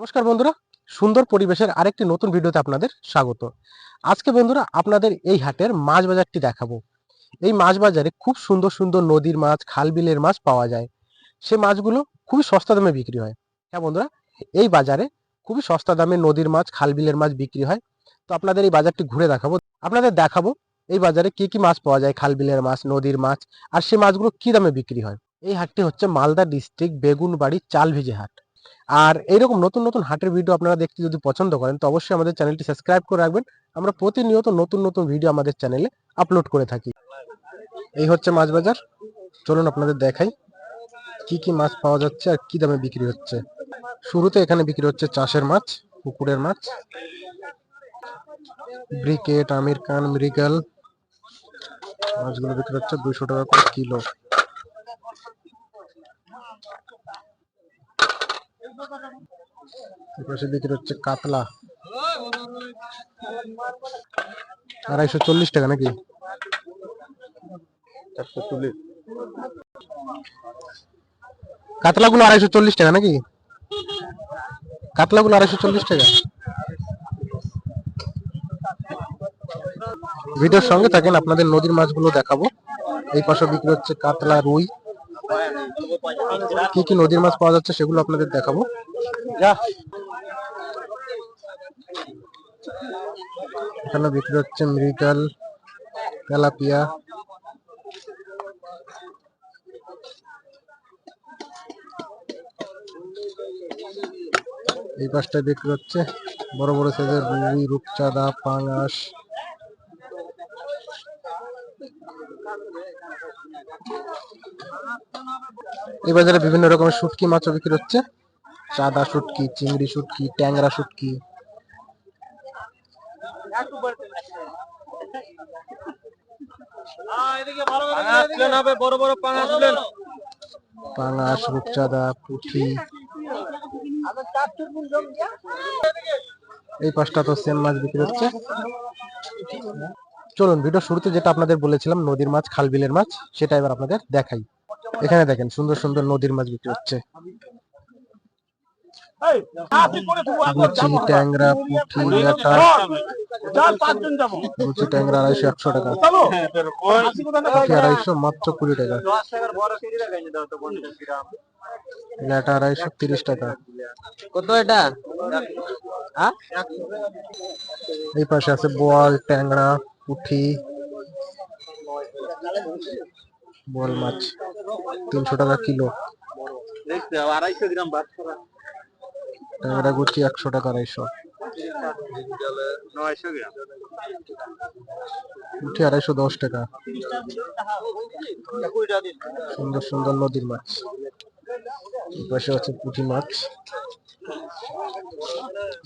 নমস্কার বন্ধুরা, সুন্দর পরিবেশের আরেকটি নতুন ভিডিওতে আপনাদের স্বাগত। আজকে বন্ধুরা আপনাদের এই হাটের মাছ বাজারটি দেখাবো। এই মাছ বাজারে খুব সুন্দর সুন্দর নদীর মাছ, খাল বিলের মাছ পাওয়া যায়। সে মাছগুলো খুবই সস্তা দামে বিক্রি হয়। হ্যাঁ বন্ধুরা, এই বাজারে খুবই সস্তা দামে নদীর মাছ, খাল বিলের মাছ বিক্রি হয়। তো আপনাদের এই বাজারটি ঘুরে দেখাবো। আপনাদের দেখাবো এই বাজারে কি কি মাছ পাওয়া যায়, খাল বিলের মাছ, নদীর মাছ, আর সে মাছগুলো কি দামে বিক্রি হয়। এই হাটটি হচ্ছে মালদা ডিস্ট্রিক্ট বেগুনবাড়ি চাল ভিজে হাট। আর এইরকম নতুন নতুন হাটের ভিডিও আপনারা দেখতে যদি পছন্দ করেন, তো অবশ্যই আমাদের চ্যানেলটি সাবস্ক্রাইব করে রাখবেন। আমরা প্রতিনিয়ত নতুন নতুন ভিডিও আমাদের চ্যানেলে আপলোড করে থাকি। এই হচ্ছে মাছ বাজার। চলুন আপনাদের দেখাই কি কি মাছ পাওয়া যাচ্ছে আর কি দামে বিক্রি হচ্ছে। শুরুতে এখানে বিক্রি হচ্ছে চাষের মাছ, পুকুরের মাছ। ব্রিকেট, আমির খান, মৃগেল। মাছগুলো বিক্রি হচ্ছে দুইশো টাকা করে কিলো। পাশে বিক্রি হচ্ছে কাতলা। আড়াইশো চল্লিশ টাকা নাকি? কাতলাগুলো আড়াইশো চল্লিশ টাকা নাকি? কাতলাগুলো আড়াইশো চল্লিশ টাকা। ভিডিওর সঙ্গে থাকেন আপনাদের নদীর মাছগুলো দেখাবো। এই পাশে বিক্রি হচ্ছে কাতলা রুই। কি কি নদীর মাছ পাওয়া যাচ্ছে সেগুলো আপনাদের দেখাবো। এখানে বিক্রি হচ্ছে মৃগেল তেলাপিয়া। এই পাশটা বিক্রি হচ্ছে বড় বড় সাইজের রুই রূপচাঁদা পাঙাশ। এই বাজারে বিভিন্ন রকমের শুটকি মাছও বিক্রি হচ্ছে। চাদা শুটকি, চিংড়ি শুটকি, ট্যাংরা শুটকি। পাঙাশ, রূপচাঁদা এই পাঁচটা তো সেম মাছ বিক্রি হচ্ছে। চলুন ভিডিও শুরুতে যেটা আপনাদের বলেছিলাম নদীর মাছ খাল বিলের মাছ সেটা এবার আপনাদের দেখাই। এখানে দেখেন সুন্দর সুন্দর নদীর মাছ বিক্রি হচ্ছে। ট্যাংরা পুঁটি ট্যাংরা আড়াইশো একশো টাকা। পুঁটি আড়াইশো মাত্র কুড়ি টাকা। ল্যাটা আড়াইশো তিরিশ টাকা। কত এটা? এই পাশে আছে বোয়াল ট্যাংরা পুঁটি বোয়াল মাছ তিনশো টাকা কিলো। আড়াইশো গ্রাম ট্যাংরা গুচি একশো টাকা আড়াইশো। পুঁটি আড়াইশো দশ টাকা। সুন্দর সুন্দর নদীর মাছ। পাশে আছে পুঁটি মাছ।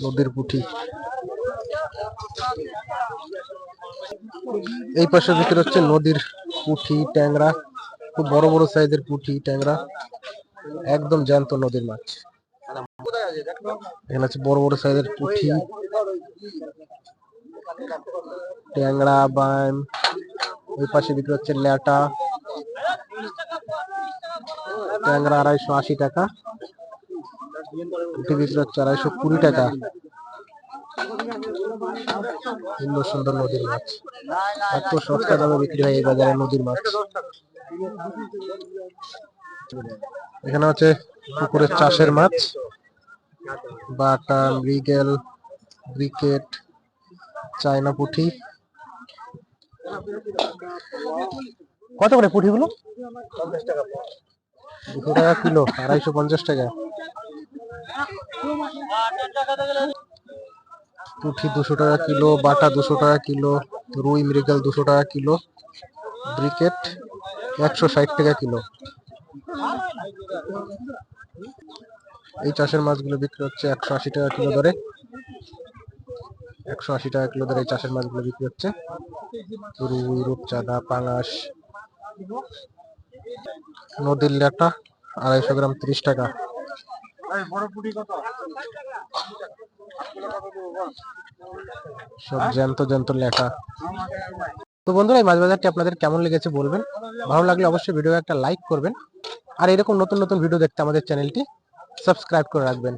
নদীর পুঁটি এই পাশে বিক্রি হচ্ছে নদীর পুঁটি, ট্যাংরা, খুব বড় বড় সাইজের পুঁটি, ট্যাংরা, একদম জ্যান্ত নদীর মাছ। এখানে আছে বড় বড় সাইজের পুঁটি, ট্যাংরা বাইম ওই পাশে বিক্রি হচ্ছে ল্যাটা, ট্যাংরা আড়াইশো আশি টাকা পুঁটি বিক্রি হচ্ছে আড়াইশো কুড়ি টাকা। সুন্দর সুন্দর নদীর মাছ এত সস্তা দামে বিক্রি হয় এই বাজারে নদীর মাছ এখানে হচ্ছে পুকুরের চাষের মাছ বাটা মৃগেল ব্রিকেট, চায়না পুঁটি কত করে পুঁটিগুলো দুশো টাকা কিলো, আড়াইশো পঞ্চাশ টাকা। পুঁটি দুশো টাকা কিলো, বাটা দুশো টাকা কিলো, রুই মৃগেল দুশো টাকা কিলো, ব্রিকেট একশো ষাট টাকা কিলো। এই চাষের মাছগুলো বিক্রি হচ্ছে একশো আশি টাকা কিলো দরে। একশো আশি টাকা কিলো দরে এই চাষের মাছগুলো বিক্রি হচ্ছে। রুই, রূপচাঁদা, পাঙাশ, নদীর ল্যাটা আড়াইশো গ্রাম তিরিশ টাকা। সব জ্যান্ত জ্যান্ত লেখা। তো বন্ধুরা, এই মাছ বাজারটি আপনাদের কেমন লেগেছে বলবেন? ভালো লাগলে অবশ্যই ভিডিও একটা লাইক করবেন। আর এরকম নতুন নতুন ভিডিও দেখতে আমাদের চ্যানেলটি সাবস্ক্রাইব করে রাখবেন।